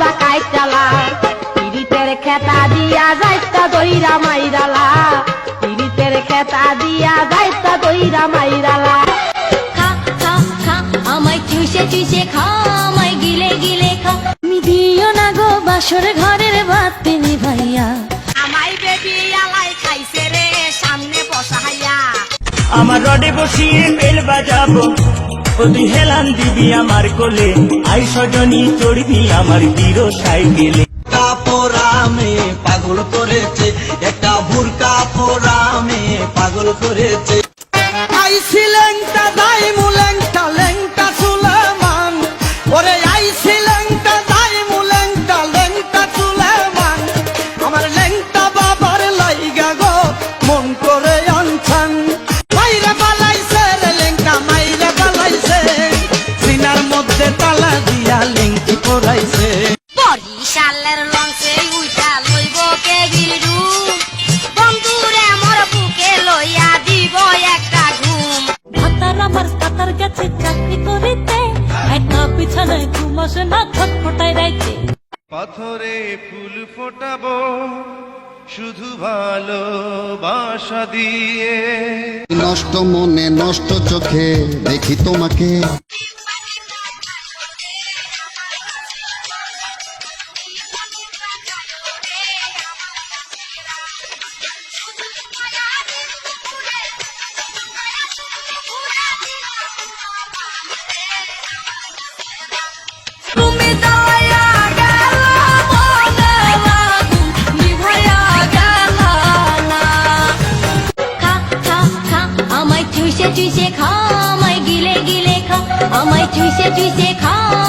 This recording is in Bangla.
বা কাইটালা পিরিতের খেতা দিয়া যাইতা দইরা মাইরালা পিরিতের খেতা দিয়া যাইতা দইরা মাইরালা। খা খা খা আমায় চুষে চুষে খা আমায় গিলে গিলে খা। দিও না গো বাসর ঘরের বাতি ভাইয়া। আমাই বেবি আলাই খাইছে রে সামনে বসাইয়া। আমার রডে বসিয়ে বেল বাজাবো। ওদি হেলান দিবি আমার কোলে। আই সজনী চড়বি আমার হিরো সাইকেলে কাপড়ামে পাগল করেছে একটা ভুরকা কাপড়ামে পাগল করেছে। আইসি লেংটা গেছে চাকরি করিতে। একা পিছনে ঘুমাসে না ছটফটাই রাইতে। পাথরে ফুল ফোটাবো শুধু ভালোবাসা দিয়ে। নষ্ট মনে নষ্ট চোখে দেখি তোমাকে। আমায় চুষে চুষে খা